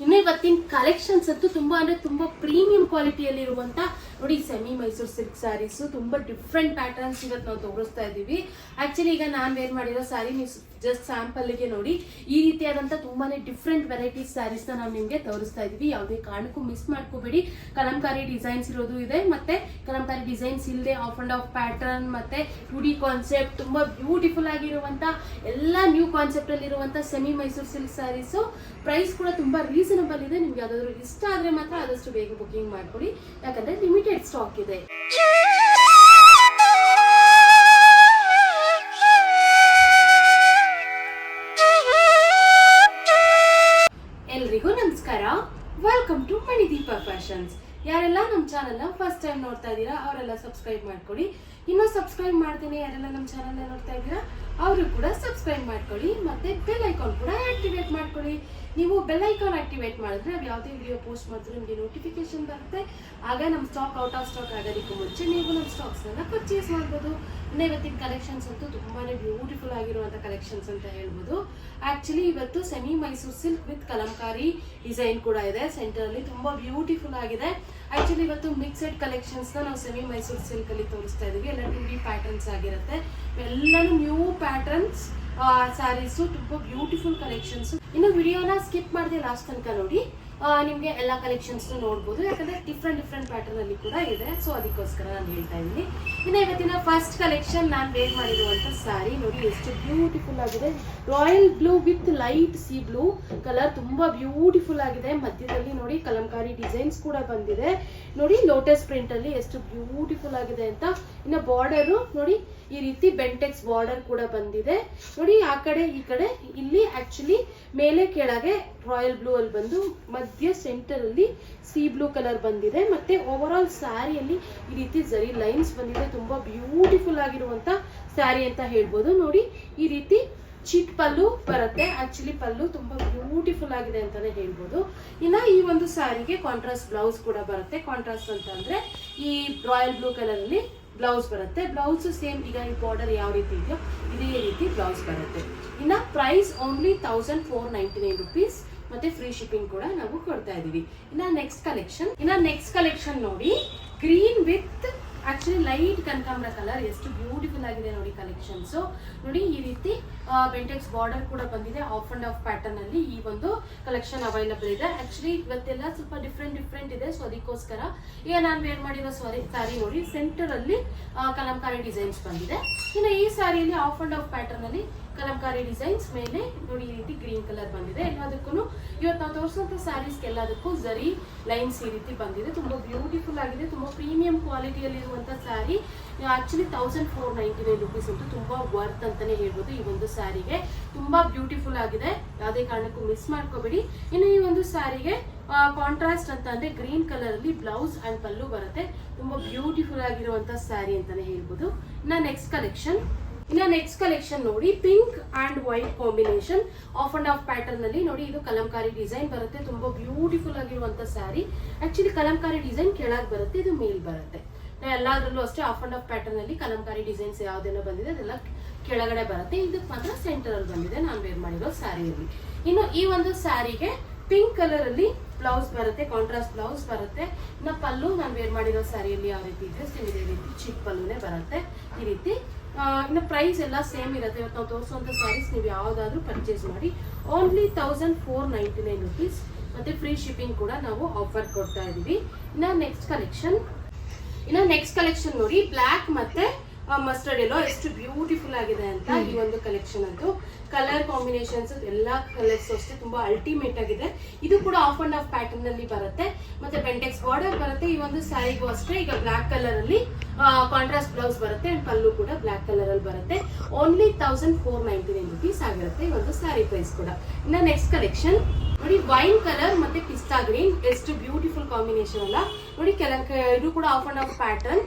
you know ಇವತ್ತಿನ collections ಅಂತೂ ತುಂಬಾ ಅಂದ್ರೆ ತುಂಬಾ ಪ್ರೀಮಿಯಂ ಕ್ವಾಲಿಟಿಯಲ್ಲಿ ಇರುವಂತ ನೋಡಿ ಸೆಮಿ ಮೈಸೂರು ಸಿಲ್ಕ್ ಸ್ಯಾರೀಸು ತುಂಬಾ ಡಿಫ್ರೆಂಟ್ ಪ್ಯಾಟರ್ನ್ಸ್ ಇವತ್ತು ನಾವು ತೋರಿಸ್ತಾ ಇದ್ದೀವಿ ಆಕ್ಚುಲಿ ಈಗ ನಾನು ವೇರ್ ಮಾಡಿರೋ ಸ್ಯಾರಿ ನೀವು ಜಸ್ಟ್ ಸ್ಯಾಂಪಲ್ಗೆ ನೋಡಿ, ಈ ರೀತಿಯಾದಂಥ ತುಂಬಾನೇ ಡಿಫ್ರೆಂಟ್ ವೆರೈಟೀಸ್ ಸ್ಯಾರೀಸ್ನ ನಾವು ನಿಮಗೆ ತೋರಿಸ್ತಾ ಇದೀವಿ. ಯಾವುದೇ ಕಾರಣಕ್ಕೂ ಮಿಸ್ ಮಾಡ್ಕೋಬೇಡಿ. ಕಲಂಕಾರಿ ಡಿಸೈನ್ಸ್ ಇರೋದು ಇದೆ, ಮತ್ತೆ ಕಲಂಕಾರಿ ಡಿಸೈನ್ಸ್ ಇಲ್ಲದೆ ಆಫ್ ಅಂಡ್ ಆಫ್ ಪ್ಯಾಟರ್ನ್ ಮತ್ತೆ ಟು ಕಾನ್ಸೆಪ್ಟ್ ತುಂಬಾ ಬ್ಯೂಟಿಫುಲ್ ಆಗಿರುವಂತ, ಎಲ್ಲ ನ್ಯೂ ಕಾನ್ಸೆಪ್ಟ್ ಅಲ್ಲಿ ಇರುವಂತ semi Mysore silk sarees price ಕೂಡ ತುಂಬಾ ರೀಸನಬಲ್ ಇದೆ, ನಿಮ್ಗೆ ಯಾವ್ದಾದ್ರು ಇಷ್ಟ ಆದ್ರೆ ಮಾತ್ರ ಆದಷ್ಟು ಬೇಗ ಬುಕಿಂಗ್ ಮಾಡ್ಕೊಡಿ. ಯಾಕಂದ್ರೆ ಲಿಮಿಟೆಡ್ ಸ್ಟಾಕ್ ಇದೆ. ಎಲ್ರಿಗೂ ನಮಸ್ಕಾರ. ವೆಲ್ಕಮ್ ಟು ಮಣಿದೀಪ ಫ್ಯಾಷನ್ಸ್ ಯಾರೆಲ್ಲ ನಮ್ಮ ಚಾನೆಲ್ನ ಫಸ್ಟ್ ಟೈಮ್ ನೋಡ್ತಾ ಇದ್ದೀರಾ, ಅವರೆಲ್ಲ ಸಬ್ಸ್ಕ್ರೈಬ್ ಮಾಡ್ಕೊಳ್ಳಿ ಇನ್ನೂ ಸಬ್ಸ್ಕ್ರೈಬ್ ಮಾಡ್ತೀನಿ, ಯಾರೆಲ್ಲ ನಮ್ಮ ಚಾನೆಲ್ನ ನೋಡ್ತಾ ಇದ್ದೀರಾ ಅವರು ಕೂಡ ಸಬ್ಸ್ಕ್ರೈಬ್ ಮಾಡ್ಕೊಳ್ಳಿ ಮತ್ತೆ ಬೆಲ್ ಐಕಾನ್ ಕೂಡ ಆಕ್ಟಿವೇಟ್ ಮಾಡ್ಕೊಳ್ಳಿ. ನೀವು ಬೆಲ್ ಐಕಾನ್ ಆಕ್ಟಿವೇಟ್ ಮಾಡಿದ್ರೆ ನಾವು ಯಾವುದೇ ವಿಡಿಯೋ ಪೋಸ್ಟ್ ಮಾಡಿದ್ರೆ ನಿಮಗೆ ನೋಟಿಫಿಕೇಶನ್ ಬರುತ್ತೆ. ಆಗ ನಮ್ಮ ಸ್ಟಾಕ್ ಔಟ್ ಆಫ್ ಸ್ಟಾಕ್ ಆಗೋದಕ್ಕೂ ಮುಂಚೆ ನೀವು ನಮ್ಮ ಸ್ಟಾಕ್ಸ್ನೆಲ್ಲ ಪರ್ಚೇಸ್ ಮಾಡ್ಬೋದು. ಇನ್ನೇ ಇವತ್ತಿನ ಕಲೆಕ್ಷನ್ಸ್ ಅಂತೂ ತುಂಬಾನೇ ಬ್ಯೂಟಿಫುಲ್ ಆಗಿರುವಂಥ ಕಲೆಕ್ಷನ್ಸ್ ಅಂತ ಹೇಳ್ಬೋದು. ಆಕ್ಚುಲಿ ಇವತ್ತು semi Mysore silk with Kalamkari design ಕೂಡ ಇದೆ. ಸೆಂಟರ್ ಅಲ್ಲಿ ತುಂಬಾ ಬ್ಯೂಟಿಫುಲ್ ಆಗಿದೆ. ಆಕ್ಚುಲಿ ಇವತ್ತು ಮಿಕ್ಸೆಡ್ ಕಲೆಕ್ಷನ್ಸ್ ನಾವು ಸೆಮಿ ಮೈಸೂರು ಸಿಲ್ಕ್ ಅಲ್ಲಿ ತೋರಿಸ್ತಾ ಇದೀವಿ. ಎಲ್ಲ ಟು ಡಿ ಪ್ಯಾಟರ್ನ್ಸ್ ಆಗಿರುತ್ತೆ. ಎಲ್ಲಾನು ನ್ಯೂ ಪ್ಯಾಟರ್ನ್ಸ್ ಸ್ಯಾರೀಸು ತುಂಬಾ ಬ್ಯೂಟಿಫುಲ್ ಕಲೆಕ್ಷನ್ಸ್ ಇನ್ನು ವಿಡಿಯೋನ ಸ್ಕಿಪ್ ಮಾಡದೆ ಲಾಸ್ಟ್ ತನಕ ನೋಡಿ. ನಿಮ್ಗೆ ಎಲ್ಲ ಕಲೆಕ್ಷನ್ಸ್ ನೋಡ್ಬೋದು. ಯಾಕಂದ್ರೆ ಡಿಫ್ರೆಂಟ್ ಡಿಫ್ರೆಂಟ್ ಪ್ಯಾಟರ್ನ್ ಅಲ್ಲಿ ಕೂಡ ಇದೆ. ಸೊ ಅದಕ್ಕೋಸ್ಕರ ನಾನು ಹೇಳ್ತಾ ಇದ್ದೀನಿ. ಇನ್ನು ಇವತ್ತಿನ ಫಸ್ಟ್ ಕಲೆಕ್ಷನ್ ನಾನು ವೇರ್ ಮಾಡಿರುವಂತ ಸ್ಯಾರಿ ನೋಡಿ, ಎಷ್ಟು ಬ್ಯೂಟಿಫುಲ್ ಆಗಿದೆ. Royal blue with light sea blue colour ತುಂಬಾ ಬ್ಯೂಟಿಫುಲ್ ಆಗಿದೆ. ಮಧ್ಯದಲ್ಲಿ ನೋಡಿ, ಕಲಂಕಾರಿ ಡಿಸೈನ್ಸ್ ಕೂಡ ಬಂದಿದೆ. ನೋಡಿ ಲೋಟಸ್ ಪ್ರಿಂಟಲ್ಲಿ ಎಷ್ಟು ಬ್ಯೂಟಿಫುಲ್ ಆಗಿದೆ ಅಂತ. ಇನ್ನು ಬಾರ್ಡರು ನೋಡಿ, ಈ ರೀತಿ ಬೆಂಟೆಕ್ಸ್ ಬಾರ್ಡರ್ ಕೂಡ ಬಂದಿದೆ. ನೋಡಿ, ಆ ಕಡೆ, ಈ ಕಡೆ, ಇಲ್ಲಿ ಆ್ಯಕ್ಚುಲಿ ಮೇಲೆ ಕೆಳಗೆ ರಾಯಲ್ ಬ್ಲೂ ಅಲ್ಲಿ ಬಂದು ಮಧ್ಯ ಸೆಂಟರ್ ಅಲ್ಲಿ ಸಿ ಬ್ಲೂ ಕಲರ್ ಬಂದಿದೆ. ಮತ್ತೆ ಓವರ್ ಆಲ್ ಸ್ಯಾರಿಯಲ್ಲಿ ಈ ರೀತಿ ಜರಿ ಲೈನ್ಸ್ ಬಂದಿದೆ. ತುಂಬಾ ಬ್ಯೂಟಿಫುಲ್ ಆಗಿರುವಂತ ಸ್ಯಾರಿ ಅಂತ ಹೇಳ್ಬೋದು. ನೋಡಿ, ಈ ರೀತಿ ಚಿಟ್ ಪಲ್ಲು ಬರುತ್ತೆ. ಆಕ್ಚುಲಿ ಪಲ್ಲು ತುಂಬಾ ಬ್ಯೂಟಿಫುಲ್ ಆಗಿದೆ ಅಂತಾನೆ ಹೇಳ್ಬೋದು. ಇನ್ನ ಈ ಒಂದು ಸ್ಯಾರಿಗೆ ಕಾಂಟ್ರಾಸ್ಟ್ ಬ್ಲೌಸ್ ಕೂಡ ಬರುತ್ತೆ. ಕಾಂಟ್ರಾಸ್ಟ್ ಅಂತ ಅಂದ್ರೆ ಈ ರಾಯಲ್ ಬ್ಲೂ ಕಲರ್ ಅಲ್ಲಿ ಬ್ಲೌಸ್ ಬರುತ್ತೆ. ಬ್ಲೌಸ್ ಸೇಮ್ ಈಗ ಈ ಬಾರ್ಡರ್ ಯಾವ ರೀತಿ ಇದೆಯೋ, ಇದೇ ರೀತಿ ಬ್ಲೌಸ್ ಬರುತ್ತೆ. ಇನ್ನ price only thousand four ninety nine rupees ಮತ್ತೆ ಫ್ರೀ ಶಿಪ್ಪಿಂಗ್ ಕೂಡ ನಾವು ಕೊಡ್ತಾ ಇದೀವಿ ಇನ್ನ ನೆಕ್ಸ್ಟ್ ಕಲೆಕ್ಷನ್ ಇನ್ನ ನೆಕ್ಸ್ಟ್ ಕಲೆಕ್ಷನ್ ನೋಡಿ ಗ್ರೀನ್ ವಿತ್ ಆಕ್ಚುಲಿ ಲೈಟ್ ಕನಕಾಂಬ್ರ ಕಲರ್ ಎಷ್ಟು ಬ್ಯೂಟಿಫುಲ್ ಆಗಿದೆ ನೋಡಿ ಕಲೆಕ್ಷನ್ಸ್ ನೋಡಿ ಈ ರೀತಿ ಬೆಂಟೆಕ್ಸ್ ಬಾರ್ಡರ್ ಕೂಡ ಬಂದಿದೆ. ಆಫ್ ಅಂಡ್ ಆಫ್ ಪ್ಯಾಟರ್ನ್ ಅಲ್ಲಿ ಈ ಒಂದು ಕಲೆಕ್ಷನ್ ಅವೈಲಬಲ್ ಇದೆ. ಆಕ್ಚುಲಿ ಇವತ್ತೆಲ್ಲ ಸ್ವಲ್ಪ ಡಿಫ್ರೆಂಟ್ ಡಿಫ್ರೆಂಟ್ ಇದೆ. ಸೊ ಅದಕ್ಕೋಸ್ಕರ ಈಗ ನಾನು ವೇರ್ ಮಾಡಿರೋ ಸಾರಿ ಸಾರಿ ನೋಡಿ ಸೆಂಟರ್ ಅಲ್ಲಿ ಕಲಂಕಾರಿ ಡಿಸೈನ್ಸ್ ಬಂದಿದೆ. ಇನ್ನು ಈ ಸ್ಯಾರಿಯಲ್ಲಿ ಆಫ್ ಅಂಡ್ ಆಫ್ ಪ್ಯಾಟರ್ನ್ ಅಲ್ಲಿ ಕಲಂಕಾರಿ ಡಿಸೈನ್ಸ್ ಮೇಲೆ ನೋಡಿ ಈ ರೀತಿ ಗ್ರೀನ್ ಕಲರ್ ಬಂದಿದೆ. ಎಲ್ಲದಕ್ಕೂ ಇವತ್ತು ನಾವು ತೋರಿಸುವಂತ ಸ್ಯಾರೀಸ್ ಎಲ್ಲದಕ್ಕೂ ಜರಿ ಲೈನ್ಸ್ ಈ ರೀತಿ ಬಂದಿದೆ. ತುಂಬಾ ಬ್ಯೂಟಿಫುಲ್ ಆಗಿದೆ. ತುಂಬಾ premium ಕ್ವಾಲಿಟಿಯಲ್ಲಿರುವಂಥ sari actually thousand four ninety nine rupees ಅಂತೂ ತುಂಬಾ ವರ್ತ್ ಅಂತಾನೆ ಹೇಳ್ಬೋದು ಈ ಒಂದು ಸ್ಯಾರಿಗೆ ತುಂಬಾ ಬ್ಯೂಟಿಫುಲ್ ಆಗಿದೆ. ಯಾವುದೇ ಕಾರಣಕ್ಕೂ ಮಿಸ್ ಮಾಡ್ಕೋಬೇಡಿ. ಇನ್ನು ಈ ಒಂದು ಸ್ಯಾರಿಗೆ ಕಾಂಟ್ರಾಸ್ಟ್ ಅಂತ ಅಂದ್ರೆ ಗ್ರೀನ್ ಕಲರ್ ಅಲ್ಲಿ ಬ್ಲೌಸ್ ಅಂಡ್ ಪಲ್ಲು ಬರುತ್ತೆ. ತುಂಬಾ ಬ್ಯೂಟಿಫುಲ್ ಆಗಿರುವಂತ ಸ್ಯಾರಿ ಅಂತಾನೆ ಹೇಳ್ಬೋದು. ಇನ್ನ ನೆಕ್ಸ್ಟ್ ಕಲೆಕ್ಷನ್ ಇನ್ನ ನೆಕ್ಸ್ಟ್ ಕಲೆಕ್ಷನ್ ನೋಡಿ pink and white combination off and off pattern ಅಲ್ಲಿ ನೋಡಿ, ಇದು ಕಲಂಕಾರಿ ಡಿಸೈನ್ ಬರುತ್ತೆ. ತುಂಬಾ ಬ್ಯೂಟಿಫುಲ್ ಆಗಿರುವಂತ ಸ್ಯಾರಿ ಆಕ್ಚುಲಿ ಕಲಂಕಾರಿ ಡಿಸೈನ್ ಕೆಳಗ್ ಬರುತ್ತೆ, ಇದು ಮೇಲ್ ಬರುತ್ತೆ. ಎಲ್ಲದರಲ್ಲೂ ಅಷ್ಟೇ ಆಫ್ ಅಂಡ್ ಆಫ್ ಪ್ಯಾಟರ್ನ್ ಅಲ್ಲಿ ಕಲಂಕಾರಿ ಡಿಸೈನ್ಸ್ ಯಾವ್ದೆಲ್ಲ ಬಂದಿದೆ, ಅದೆಲ್ಲ ಕೆಳಗಡೆ ಬರುತ್ತೆ. ಇದಕ್ಕೆ ಮಾತ್ರ ಸೆಂಟರ್ ಅಲ್ಲಿ ಬಂದಿದೆ, ನಾನು ವೇರ್ ಮಾಡಿರೋ ಸ್ಯಾರಿಯಲ್ಲಿ ಇನ್ನು ಈ ಒಂದು ಸ್ಯಾರಿಗೆ ಪಿಂಕ್ ಕಲರ್ ಅಲ್ಲಿ ಬ್ಲೌಸ್ ಬರುತ್ತೆ ಕಾಂಟ್ರಾಸ್ಟ್ ಬ್ಲೌಸ್ ಬರುತ್ತೆ. ಇನ್ನು ಪಲ್ಲು, ನಾನು ವೇರ್ ಮಾಡಿರೋ ಸ್ಯಾರಿಯಲ್ಲಿ ಯಾವ ರೀತಿ ಇದೆ ಸೊ ಇದೇ ರೀತಿ ಚಿಕ್ಕ ಪಲ್ಲುನೇ ಬರುತ್ತೆ. ಈ ರೀತಿ ಇನ್ನು ಪ್ರೈಸ್ ಎಲ್ಲ ಸೇಮ್ ಇರುತ್ತೆ. ಇವತ್ತು ನಾವು ತೋರಿಸುವಂಥ ಸ್ಯಾರೀಸ್ ನೀವು ಯಾವುದಾದ್ರೂ ಪರ್ಚೇಸ್ ಮಾಡಿ only thousand four ninety nine rupees ಮತ್ತು ಫ್ರೀ ಶಿಪ್ಪಿಂಗ್ ಕೂಡ ನಾವು ಆಫರ್ ಕೊಡ್ತಾ ಇದ್ದೀವಿ ಇನ್ನು ನೆಕ್ಸ್ಟ್ ಕಲೆಕ್ಷನ್ ಇನ್ನು ನೆಕ್ಸ್ಟ್ ಕಲೆಕ್ಷನ್ ನೋಡಿ ಬ್ಲ್ಯಾಕ್ ಮತ್ತೆ ಮಸ್ಟರ್ಡ್ ಎಲ್ಲೋ ಎಷ್ಟು ಬ್ಯೂಟಿಫುಲ್ ಆಗಿದೆ ಅಂತ ಈ ಒಂದು ಕಲೆಕ್ಷನ್ ಅಂತೂ. ಕಲರ್ ಕಾಂಬಿನೇಷನ್ಸ್ ಎಲ್ಲಾ ಕಲರ್ಸ್ ಅಷ್ಟೇ ತುಂಬಾ ಅಲ್ಟಿಮೇಟ್ ಆಗಿದೆ. ಇದು ಕೂಡ ಆಫ್ ಅಂಡ್ ಆಫ್ ಪ್ಯಾಟರ್ನ್ ಅಲ್ಲಿ ಬರುತ್ತೆ. ಮತ್ತೆ ಬೆಂಟೆಕ್ಸ್ ಬಾರ್ಡರ್ ಬರುತ್ತೆ. ಈ ಒಂದು ಸ್ಯಾರಿಗೂ ಅಷ್ಟೇ ಈಗ ಬ್ಲಾಕ್ ಕಲರ್ ಅಲ್ಲಿ ಕಾಂಟ್ರಾಸ್ಟ್ ಬ್ಲೌಸ್ ಬರುತ್ತೆ ಅಂಡ್ ಪಲ್ಲು ಕೂಡ ಬ್ಲಾಕ್ ಕಲರ್ ಅಲ್ಲಿ ಬರುತ್ತೆ. Only thousand four ninety nine rupees ಆಗಿರುತ್ತೆ ಈ ಒಂದು ಸ್ಯಾರಿ ಪ್ರೈಸ್ ಕೂಡ. ಇನ್ನ ನೆಕ್ಸ್ಟ್ ಕಲೆಕ್ಷನ್ ನೋಡಿ ವೈನ್ ಕಲರ್ ಮತ್ತೆ ಪಿಸ್ತಾ ಗ್ರೀನ್ ಎಷ್ಟು ಬ್ಯೂಟಿಫುಲ್ ಕಾಂಬಿನೇಷನ್ ಅಲ್ಲ. ನೋಡಿ ಕೆಲ ಇದು ಕೂಡ ಆಫ್ ಅಂಡ್ ಆಫ್ ಪ್ಯಾಟರ್ನ್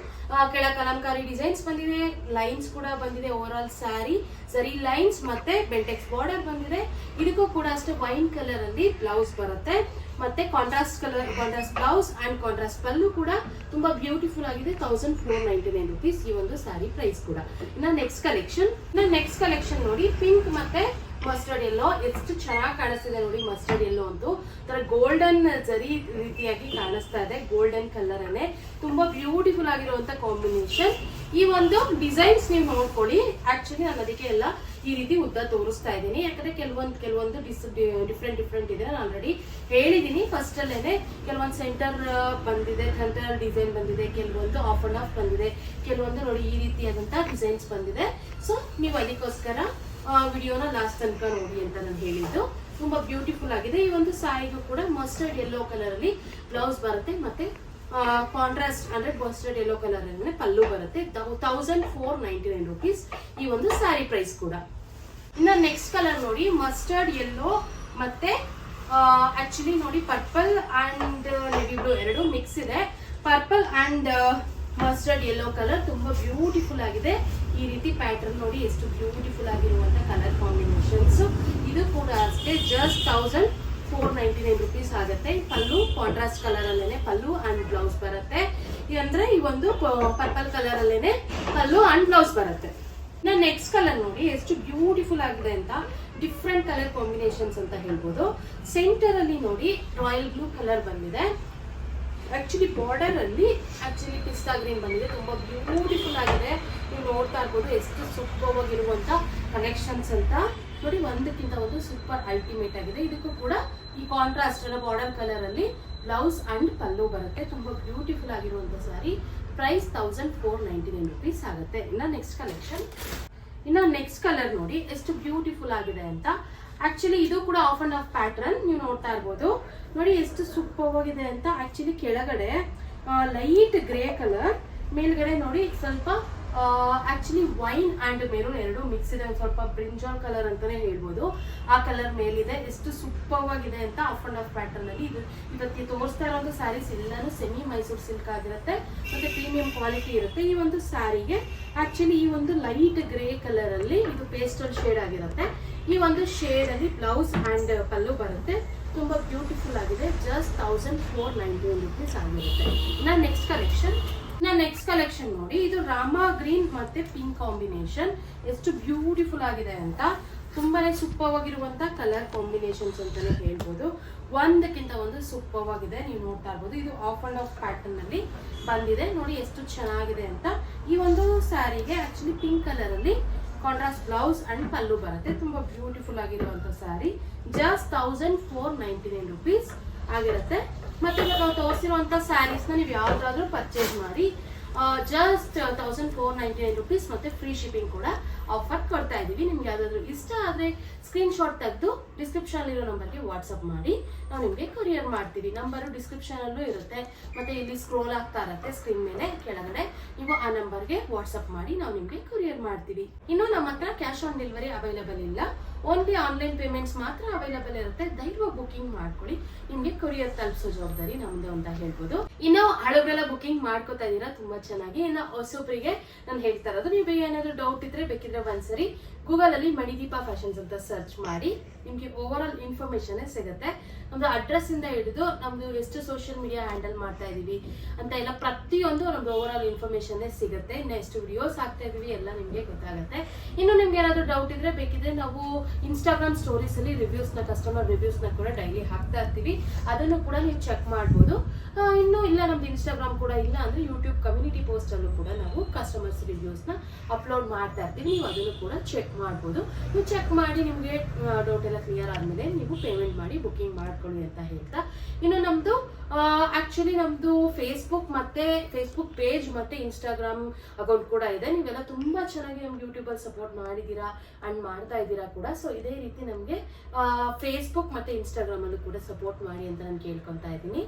ಕೆಳ ಕಲಂಕಾರಿ ಡಿಸೈನ್ಸ್ ಬಂದಿದೆ ಲೈನ್ಸ್ ಕೂಡ ಬಂದಿದೆ ಓವರ್ ಆಲ್ ಸ್ಯಾರಿ ಸರಿ ಲೈನ್ಸ್ ಮತ್ತೆ ಬೆಲ್ಟೆಕ್ಸ್ ಬಾರ್ಡರ್ ಬಂದಿದೆ. ಇದಕ್ಕೂ ಕೂಡ ಅಷ್ಟೇ ವೈನ್ ಕಲರ್ ಅಲ್ಲಿ ಬ್ಲೌಸ್ ಬರುತ್ತೆ. ಮತ್ತೆ contrast colour contrast blouse and contrast ಪಲ್ಲು ಕೂಡ ತುಂಬಾ ಬ್ಯೂಟಿಫುಲ್ ಆಗಿದೆ thousand four ninety nine rupees ಈ ಒಂದು ಸ್ಯಾರಿ ಪ್ರೈಸ್ ಕೂಡ. ಇನ್ನ ನೆಕ್ಸ್ಟ್ ಕಲೆಕ್ಷನ್ ಇನ್ನ ನೆಕ್ಸ್ಟ್ ಕಲೆಕ್ಷನ್ ನೋಡಿ ಪಿಂಕ್ ಮತ್ತೆ ಮಸ್ಟರ್ಡ್ ಎಲ್ಲೋ ಎಷ್ಟು ಚೆನ್ನಾಗಿ ಕಾಣಿಸ್ತಿದೆ ನೋಡಿ ಮಸ್ಟರ್ಡ್ ಎಲ್ಲೋ ಅಂತೂ. ತರ ಗೋಲ್ಡನ್ ಜರಿ ರೀತಿಯಾಗಿ ಕಾಣಿಸ್ತಾ ಇದೆ ಗೋಲ್ಡನ್ ಕಲರ್ ಅನ್ನೇ. ತುಂಬಾ ಬ್ಯೂಟಿಫುಲ್ ಆಗಿರುವಂತ ಕಾಂಬಿನೇಷನ್ ಈ ಒಂದು ಡಿಸೈನ್ಸ್ ನೀವು ನೋಡ್ಕೊಳ್ಳಿ. ಆಕ್ಚುಲಿ ನಾನು ಅದಕ್ಕೆ ಎಲ್ಲ ಈ ರೀತಿ ಉದ್ದ ತೋರಿಸ್ತಾ ಇದ್ದೀನಿ. ಯಾಕಂದ್ರೆ ಕೆಲವೊಂದು ಕೆಲವೊಂದು ಡಿಸ್ ಡಿಫ್ರೆಂಟ್ ಡಿಫ್ರೆಂಟ್ ಇದೆ. ನಾನು ಆಲ್ರೆಡಿ ಹೇಳಿದ್ದೀನಿ. ಫಸ್ಟ್ ಅಲ್ಲೇನೆ ಕೆಲವೊಂದು ಸೆಂಟರ್ ಬಂದಿದೆ. ಸೆಂಟರ್ ಡಿಸೈನ್ ಬಂದಿದೆ. ಕೆಲವೊಂದು ಆಫ್ ಅಂಡ್ ಆಫ್ ಬಂದಿದೆ. ಕೆಲವೊಂದು ನೋಡಿ ಈ ರೀತಿಯಾದಂತಹ ಡಿಸೈನ್ಸ್ ಬಂದಿದೆ. ಸೊ ನೀವು ಅದಕ್ಕೋಸ್ಕರ ವಿಡಿಯೋನ ಲಾಸ್ಟ್ ತನಕ ನೋಡಿ ಅಂತ ನಾನು ಹೇಳಿದ್ದು. ತುಂಬಾ ಬ್ಯೂಟಿಫುಲ್ ಆಗಿದೆ. ಈ ಒಂದು ಸಾರಿಗೂ ಕೂಡ ಮಸ್ಟರ್ಡ್ ಯೆಲ್ಲೋ ಕಲರ್ ಅಲ್ಲಿ ಬ್ಲೌಸ್ ಬರುತ್ತೆ ಮತ್ತೆ ಕಾಂಟ್ರಾಸ್ಟ್ ಅಂದ್ರೆ ಮಸ್ಟರ್ಡ್ ಯೆಲ್ಲೋ ಕಲರ್ ಅಲ್ಲಿ ಪಲ್ಲು ಬರುತ್ತೆ. Thousand four ninety nine rupees ಈ ಒಂದು ಸ್ಯಾರಿ ಪ್ರೈಸ್ ಕೂಡ. ಇನ್ನು ನೆಕ್ಸ್ಟ್ ಕಲರ್ ನೋಡಿ ಮಸ್ಟರ್ಡ್ ಯೆಲ್ಲೋ ಮತ್ತೆ ಆಕ್ಚುಲಿ ನೋಡಿ ಪರ್ಪಲ್ ಅಂಡ್ ನೆವಿ ಬ್ಲೂ ಎರಡು ಮಿಕ್ಸ್ ಇದೆ. Purple and mustard yellow colour ತುಂಬಾ ಬ್ಯೂಟಿಫುಲ್ ಆಗಿದೆ. ಈ ರೀತಿ ಪ್ಯಾಟರ್ನ್ ನೋಡಿ ಎಷ್ಟು ಬ್ಯೂಟಿಫುಲ್ ಆಗಿರುವಂಥ ಕಲರ್ ಕಾಂಬಿನೇಷನ್ಸ್ ಇದು ಕೂಡ ಅಷ್ಟೇ just thousand four ninety nine rupees ಆಗುತ್ತೆ. ಪಲ್ಲು ಕಾಂಟ್ರಾಸ್ಟ್ ಕಲರ್ ಅಲ್ಲೇನೆ ಪಲ್ಲು ಅಂಡ್ ಬ್ಲೌಸ್ ಬರುತ್ತೆ. ಅಂದ್ರೆ ಈ ಒಂದು ಪರ್ಪಲ್ ಕಲರ್ ಅಲ್ಲೇನೆ ಪಲ್ಲು ಅಂಡ್ ಬ್ಲೌಸ್ ಬರುತ್ತೆ. ನಾ ನೆಕ್ಸ್ಟ್ ಕಲರ್ ನೋಡಿ ಎಷ್ಟು ಬ್ಯೂಟಿಫುಲ್ ಆಗಿದೆ ಅಂತ ಡಿಫ್ರೆಂಟ್ ಕಲರ್ ಕಾಂಬಿನೇಷನ್ಸ್ ಅಂತ ಹೇಳ್ಬೋದು. ಸೆಂಟರ್ ಅಲ್ಲಿ ನೋಡಿ ರಾಯಲ್ ಬ್ಲೂ ಕಲರ್ ಬಂದಿದೆ. ಆಕ್ಚುಲಿ ಬಾರ್ಡರ್ ಅಲ್ಲಿ ಆಕ್ಚುಲಿ ಪಿಸ್ತಾ ಗ್ರೀನ್ ಬಂದಿದೆ. ತುಂಬಾ ಬ್ಯೂಟಿಫುಲ್ ಆಗಿದೆ. ನೀವು ನೋಡ್ತಾ ಇರ್ಬೋದು ಎಷ್ಟು ಸೂಪರ್ ಆಗಿರುವಂತ ಕಲೆಕ್ಷನ್ಸ್ ಅಂತ. ನೋಡಿ, ಒಂದಕ್ಕಿಂತ ಒಂದು ಸೂಪರ್ ಅಲ್ಟಿಮೇಟ್ ಆಗಿದೆ. ಇದಕ್ಕೂ ಕೂಡ ಈ ಕಾಂಟ್ರಾಸ್ಟ್ ಅಲ್ಲ ಬಾರ್ಡರ್ ಕಲರ್ ಅಲ್ಲಿ ಬ್ಲೌಸ್ ಅಂಡ್ ಪಲ್ಲು ಬರುತ್ತೆ. ತುಂಬಾ ಬ್ಯೂಟಿಫುಲ್ ಆಗಿರುವಂತ sari price thousand four ninety nine rupees ಆಗುತ್ತೆ. ಇನ್ನ ನೆಕ್ಸ್ಟ್ ಕಲೆಕ್ಷನ್ ಇನ್ನ ನೆಕ್ಸ್ಟ್ ಕಲರ್ ನೋಡಿ, ಎಷ್ಟು ಬ್ಯೂಟಿಫುಲ್ ಆಗಿದೆ ಅಂತ. ಆಕ್ಚುಲಿ ಇದು ಕೂಡ ಆಫ್ ಅಂಡ್ ಆಫ್ ಪ್ಯಾಟರ್ನ್ ನೀವು ನೋಡ್ತಾ ಇರ್ಬೋದು. ನೋಡಿ ಎಷ್ಟು ಸೂಪರ್ ಆಗಿದೆ ಅಂತ ಆಕ್ಚುಲಿ ಕೆಳಗಡೆ ಲೈಟ್ ಗ್ರೇ ಕಲರ್ ಮೇಲ್ಗಡೆ ನೋಡಿ ಸ್ವಲ್ಪ ಆಕ್ಚುಲಿ ವೈನ್ ಅಂಡ್ ಮೆರೂನ್ ಎರಡು ಮಿಕ್ಸ್ ಇದೆ ಒಂದು ಸ್ವಲ್ಪ ಬ್ರಿಂಜಾಲ್ ಕಲರ್ ಅಂತಾನೆ ಹೇಳ್ಬೋದು. ಆ ಕಲರ್ ಮೇಲಿದೆ, ಎಷ್ಟು ಸೂಪರ್ ಆಗಿದೆ ಅಂತ ಆಫ್ ಅಂಡ್ ಆಫ್ ಪ್ಯಾಟರ್ನ್ ಅಲ್ಲಿ ಇದು ಇವತ್ತಿಗೆ ತೋರಿಸ್ತಾ ಇರೋದು ಸ್ಯಾರೀಸ್ ಎಲ್ಲಾನು ಸೆಮಿ ಮೈಸೂರು ಸಿಲ್ಕ್ ಆಗಿರುತ್ತೆ. ಮತ್ತೆ ಪ್ರೀಮಿಯಂ ಕ್ವಾಲಿಟಿ ಇರುತ್ತೆ. ಈ ಒಂದು ಸ್ಯಾರಿಗೆ ಆಕ್ಚುಲಿ ಈ ಒಂದು ಲೈಟ್ ಗ್ರೇ ಕಲರ್ ಅಲ್ಲಿ ಇದು ಪೇಸ್ಟಲ್ ಶೇಡ್ ಆಗಿರುತ್ತೆ. ಈ ಒಂದು ಶೇಡ್ ಅಲ್ಲಿ ಬ್ಲೌಸ್ ಅಂಡ್ ಪಲ್ಲು ಬರುತ್ತೆ. ತುಂಬಾ ಬ್ಯೂಟಿಫುಲ್ ಆಗಿದೆ. Just thousand four ninety one rupees ಆಗಿರುತ್ತೆ. ನಾನು ನೆಕ್ಸ್ಟ್ ಕಲೆಕ್ಷನ್ ನಾ ನೆಕ್ಸ್ಟ್ ಕಲೆಕ್ಷನ್ ನೋಡಿ. ಇದು ರಾಮಾ ಗ್ರೀನ್ ಮತ್ತೆ ಪಿಂಕ್ ಕಾಂಬಿನೇಷನ್. ಎಷ್ಟು ಬ್ಯೂಟಿಫುಲ್ ಆಗಿದೆ ಅಂತ. ತುಂಬಾನೇ ಸೂಪರ್ ಆಗಿರುವಂತ ಕಲರ್ ಕಾಂಬಿನೇಷನ್ಸ್ ಅಂತಾನೆ ಹೇಳ್ಬೋದು. ಒಂದಕ್ಕಿಂತ ಒಂದು ಸೂಪರ್ ಆಗಿದೆ ನೀವು ನೋಡ್ತಾ ಇರ್ಬೋದು. ಇದು ಆಫ್ ಅಂಡ್ ಆಫ್ ಪ್ಯಾಟರ್ನ್ ಅಲ್ಲಿ ಬಂದಿದೆ. ನೋಡಿ ಎಷ್ಟು ಚೆನ್ನಾಗಿದೆ ಅಂತ. ಈ ಒಂದು ಸ್ಯಾರಿಗೆ ಆಕ್ಚುಲಿ ಪಿಂಕ್ ಕಲರ್ ಅಲ್ಲಿ ಕಾಂಟ್ರಾಸ್ಟ್ ಬ್ಲೌಸ್ ಅಂಡ್ ಪಲ್ಲು ಬರುತ್ತೆ. ತುಂಬಾ ಬ್ಯೂಟಿಫುಲ್ ಆಗಿರುವಂತ sari. Just thousand four ninety nine rupees ಆಗಿರುತ್ತೆ. ಮತ್ತೆ ನಾವು ತೋರಿಸಿರುವಂತ ಸ್ಯಾರೀಸ್ನ ನೀವು ಯಾವ್ದಾದ್ರು ಪರ್ಚೇಸ್ ಮಾಡಿ just thousand four ninety nine rupees ಮತ್ತೆ ಫ್ರೀ ಶಿಪ್ಪಿಂಗ್ ಕೂಡ ಆಫರ್ ಕೊಡ್ತಾ ಇದೀವಿ ನಿಮ್ಗೆ ಯಾವ್ದಾದ್ರು ಇಷ್ಟ ಆದ್ರೆ ಸ್ಕ್ರೀನ್ ಶಾಟ್ ತೆಗೆದು ಡಿಸ್ಕ್ರಿಪ್ಷನ್ ಇರೋ ನಂಬರ್ಗೆ ವಾಟ್ಸಪ್ ಮಾಡಿ. ನಾವು ನಿಮಗೆ ಕೊರಿಯರ್ ಮಾಡ್ತೀವಿ. ನಂಬರು ಡಿಸ್ಕ್ರಿಪ್ಷನ್ ಅಲ್ಲೂ ಇರುತ್ತೆ. ಮತ್ತೆ ಇಲ್ಲಿ ಸ್ಕ್ರೋಲ್ ಆಗ್ತಾ ಇರುತ್ತೆ ಸ್ಕ್ರೀನ್ ಮೇಲೆ, ಕೆಳಗಡೆ. ನೀವು ಆ ನಂಬರ್ಗೆ ವಾಟ್ಸಪ್ ಮಾಡಿ ನಾವು ನಿಮಗೆ ಕೊರಿಯರ್ ಮಾಡ್ತೀವಿ. ಇನ್ನು ನಮ್ಮ ಹತ್ರ ಕ್ಯಾಶ್ ಆನ್ ಡೆಲಿವರಿ ಅವೈಲೇಬಲ್ ಇಲ್ಲ. ಓನ್ಲಿ ಆನ್ಲೈನ್ ಪೇಮೆಂಟ್ಸ್ ಮಾತ್ರ ಅವೈಲಬಲ್ ಇರುತ್ತೆ. ದೈವ ಬುಕಿಂಗ್ ಮಾಡ್ಕೊಳ್ಳಿ. ನಿಮ್ಗೆ ಕೊರಿಯರ್ ತಲುಪಿಸೋ ಜವಾಬ್ದಾರಿ ನಮ್ದು ಅಂತ ಹೇಳ್ಬೋದು. ಇನ್ನು ಹಳಬ್ರೆಲ್ಲ ಬುಕಿಂಗ್ ಮಾಡ್ಕೋತಾ ಇದೀರಾ ತುಂಬಾ ಚೆನ್ನಾಗಿ. ಇನ್ನು ಹೊಸೊಬ್ರಿಗೆ ನಾನು ಹೇಳ್ತಾ ಇರೋದು, ನೀವು ಏನಾದ್ರು ಡೌಟ್ ಇದ್ರೆ ಬೇಕಿದ್ರೆ ಒಂದ್ಸರಿ ಗೂಗಲ್ ಅಲ್ಲಿ ಮಣಿದೀಪ ಫ್ಯಾಷನ್ಸ್ ಅಂತ ಸರ್ಚ್ ಮಾಡಿ ನಿಮಗೆ ಓವರ್ ಆಲ್ ಇನ್ಫಾರ್ಮೇಶನ್ ಸಿಗುತ್ತೆ. ಅಡ್ರೆಸ್ ಇಂದ ಹಿಡಿದು ನಮ್ದು ಎಷ್ಟು ಸೋಷಿಯಲ್ ಮೀಡಿಯಾ ಹ್ಯಾಂಡಲ್ ಮಾಡ್ತಾ ಇದ್ದೀವಿ ಅಂತ ಎಲ್ಲ ಪ್ರತಿಯೊಂದು ನಮ್ದು ಓವರ್ ಆಲ್ ಸಿಗುತ್ತೆ. ಎಷ್ಟು ವಿಡಿಯೋಸ್ ಹಾಕ್ತಾ ಇದ್ದೀವಿ ಎಲ್ಲ ನಿಮಗೆ ಗೊತ್ತಾಗುತ್ತೆ. ಇನ್ನು ನಿಮ್ಗೆ ಏನಾದರೂ ಡೌಟ್ ಇದ್ರೆ ಬೇಕಿದ್ರೆ ನಾವು ಇನ್ಸ್ಟಾಗ್ರಾಮ್ ಸ್ಟೋರೀಸ್ ಅಲ್ಲಿ ರಿವ್ಯೂಸ್ನ ಕಸ್ಟಮರ್ ರಿವ್ಯೂಸ್ನ ಕೂಡ ಡೈಲಿ ಹಾಕ್ತಾ ಇರ್ತೀವಿ. ಅದನ್ನು ಕೂಡ ನೀವು ಚೆಕ್ ಮಾಡ್ಬೋದು. ಇನ್ನು ಇಲ್ಲ ನಮ್ದು ಇನ್ಸ್ಟಾಗ್ರಾಮ್ ಕೂಡ ಇಲ್ಲ ಅಂದ್ರೆ ಯೂಟ್ಯೂಬ್ ಕಮ್ಯುನಿಟಿ ಪೋಸ್ಟಲ್ಲೂ ಕೂಡ ನಾವು ಕಸ್ಟಮರ್ಸ್ ರಿವ್ಯೂಸ್ನ ಅಪ್ಲೋಡ್ ಮಾಡ್ತಾ ಇರ್ತೀವಿ. ನೀವು ಅದನ್ನು ಕೂಡ ಚೆಕ್ ಮಾಡ್ಬೋದು. ನೀವು ಚೆಕ್ ಮಾಡಿ ನಿಮಗೆ ಡೌಟ್ ಎಲ್ಲ ಕ್ಲಿಯರ್ ಆದಮೇಲೆ ನೀವು ಪೇಮೆಂಟ್ ಮಾಡಿ ಬುಕಿಂಗ್ ಮಾಡ್ಕೊಳ್ಳಿ ಅಂತ ಹೇಳ್ತಾ. ಇನ್ನು ನಮ್ದು ಆಕ್ಚುಲಿ ನಮ್ದು ಫೇಸ್ಬುಕ್ ಮತ್ತೆ ಫೇಸ್ಬುಕ್ ಪೇಜ್ ಮತ್ತೆ ಇನ್ಸ್ಟಾಗ್ರಾಮ್ ಅಕೌಂಟ್ ಕೂಡ ಇದೆ. ನೀವೆಲ್ಲ ತುಂಬಾ ಚೆನ್ನಾಗಿ ನಮ್ಗೆ ಯೂಟ್ಯೂಬ್ ಅಲ್ಲಿ ಸಪೋರ್ಟ್ ಮಾಡಿದೀರಾ ಅಂಡ್ ಮಾಡ್ತಾ ಇದ್ದೀರಾ ಕೂಡ. ಸೊ ಇದೇ ರೀತಿ ನಮ್ಗೆ ಫೇಸ್ಬುಕ್ ಮತ್ತೆ ಇನ್ಸ್ಟಾಗ್ರಾಮ್ ಅಲ್ಲೂ ಕೂಡ ಸಪೋರ್ಟ್ ಮಾಡಿ ಅಂತ ನಾನು ಕೇಳ್ಕೊತಾ ಇದ್ದೀನಿ.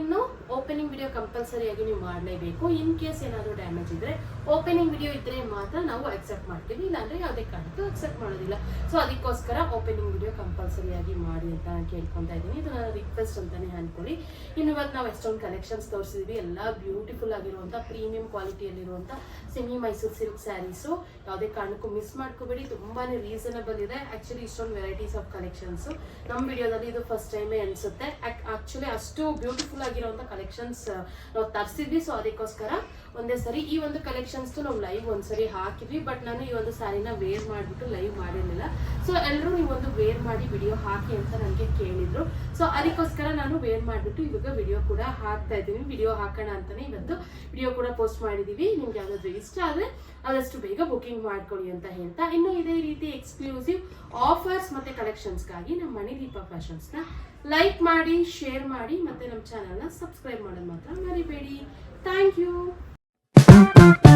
ಇನ್ನು ಓಪನಿಂಗ್ ವಿಡಿಯೋ ಕಂಪಲ್ಸರಿ ಆಗಿ ನೀವು ಮಾಡಲೇಬೇಕು. ಇನ್ ಕೇಸ್ ಏನಾದರೂ ಡ್ಯಾಮೇಜ್ ಇದ್ರೆ ಓಪನಿಂಗ್ ವಿಡಿಯೋ ಇದ್ರೆ ಮಾತ್ರ ನಾವು ಅಕ್ಸೆಪ್ಟ್ ಮಾಡ್ತೀವಿ. ಇಲ್ಲಾಂದ್ರೆ ಯಾವುದೇ ಕಾರಣಕ್ಕೂ ಅಕ್ಸೆಪ್ಟ್ ಮಾಡೋದಿಲ್ಲ. ಸೊ ಅದಕ್ಕೋಸ್ಕರ ಓಪನಿಂಗ್ ವಿಡಿಯೋ ಕಂಪಲ್ಸರಿ ಆಗಿ ಮಾಡಿ ಅಂತ ನಾನು ಕೇಳ್ಕೊತಾ ಇದ್ದೀನಿ. ಇದು ನನ್ನ ರಿಕ್ವೆಸ್ಟ್ ಅಂತಾನೆ ಅನ್ಕೊಳ್ಳಿ. ಇನ್ನು ಇವತ್ತು ನಾವು ಎಷ್ಟೊಂದು ಕಲೆಕ್ಷನ್ಸ್ ತೋರಿಸಿದ್ವಿ, ಎಲ್ಲ ಬ್ಯೂಟಿಫುಲ್ ಆಗಿರುವಂಥ ಪ್ರೀಮಿಯಂ ಕ್ವಾಲಿಟಿಯಲ್ಲಿರುವಂಥ ಸೆಮಿ ಮೈಸೂರು ಸಿಲ್ಕ್ ಸ್ಯಾರೀಸು ಯಾವುದೇ ಕಾರಣಕ್ಕೂ ಮಿಸ್ ಮಾಡ್ಕೋಬೇಡಿ ತುಂಬಾ ರೀಸನಬಲ್ ಇದೆ. ಆ್ಯಕ್ಚುಲಿ ಇಷ್ಟೊಂದು ವೆರೈಟೀಸ್ ಆಫ್ ಕಲೆಕ್ಷನ್ಸು ನಮ್ಮ ವಿಡಿಯೋದಲ್ಲಿ ಇದು ಫಸ್ಟ್ ಟೈಮೇ ಅನಿಸುತ್ತೆ. ಆ್ಯಕ್ಚುಲಿ ಅಷ್ಟು ಬ್ಯೂಟಿಫುಲ್ ಆಗಿರುವಂಥ ಕಲೆಕ್ಷನ್ಸ್ ನಾವು ತರಿಸಿದ್ವಿ. ಸೊ ಅದಕ್ಕೋಸ್ಕರ ಒಂದೇ ಸರಿ, ಈ ಒಂದು ಕಲೆಕ್ಷನ್ಸ್ ನಾವು ಲೈವ್ ಒಂದ್ಸರಿ ಹಾಕಿದ್ವಿ ಬಟ್ ನಾನು ಈ ಒಂದು ಸಾರಿನ ವೇರ್ ಮಾಡಿಬಿಟ್ಟು ಲೈವ್ ಮಾಡಿರಲಿಲ್ಲ. ಸೊ ಎಲ್ಲರೂ ಒಂದು ವೇರ್ ಮಾಡಿ ವಿಡಿಯೋ ಹಾಕಿ ಅಂತ ನನಗೆ ಕೇಳಿದ್ರು. ಸೊ ಅದಕ್ಕೋಸ್ಕರ ನಾನು ವೇರ್ ಮಾಡಿಬಿಟ್ಟು ಇವಾಗ ವಿಡಿಯೋ ಕೂಡ ಹಾಕ್ತಾ ಇದ್ದೀನಿ. ವಿಡಿಯೋ ಹಾಕೋಣ ಅಂತಲೇ ಇವತ್ತು ವಿಡಿಯೋ ಕೂಡ ಪೋಸ್ಟ್ ಮಾಡಿದೀವಿ. ನಿಮ್ಗೆ ಯಾವ್ದಾದ್ರು ಇಷ್ಟ ಆದರೆ ಆದಷ್ಟು ಬೇಗ ಬುಕಿಂಗ್ ಮಾಡ್ಕೊಳ್ಳಿ ಅಂತ ಹೇಳ್ತಾ, ಇನ್ನು ಇದೇ ರೀತಿ ಎಕ್ಸ್ಕ್ಲೂಸಿವ್ ಆಫರ್ಸ್ ಮತ್ತೆ ಕಲೆಕ್ಷನ್ಸ್ಗಾಗಿ ನಮ್ಮ ಮಣಿದೀಪ ಫ್ಯಾಷನ್ಸ್ನ ಲೈಕ್ ಮಾಡಿ ಶೇರ್ ಮಾಡಿ, ಮತ್ತೆ ನಮ್ಮ ಚಾನಲ್ನ ಸಬ್ಸ್ಕ್ರೈಬ್ ಮಾಡೋದು ಮಾತ್ರ ಮರಿಬೇಡಿ. Thank you pum.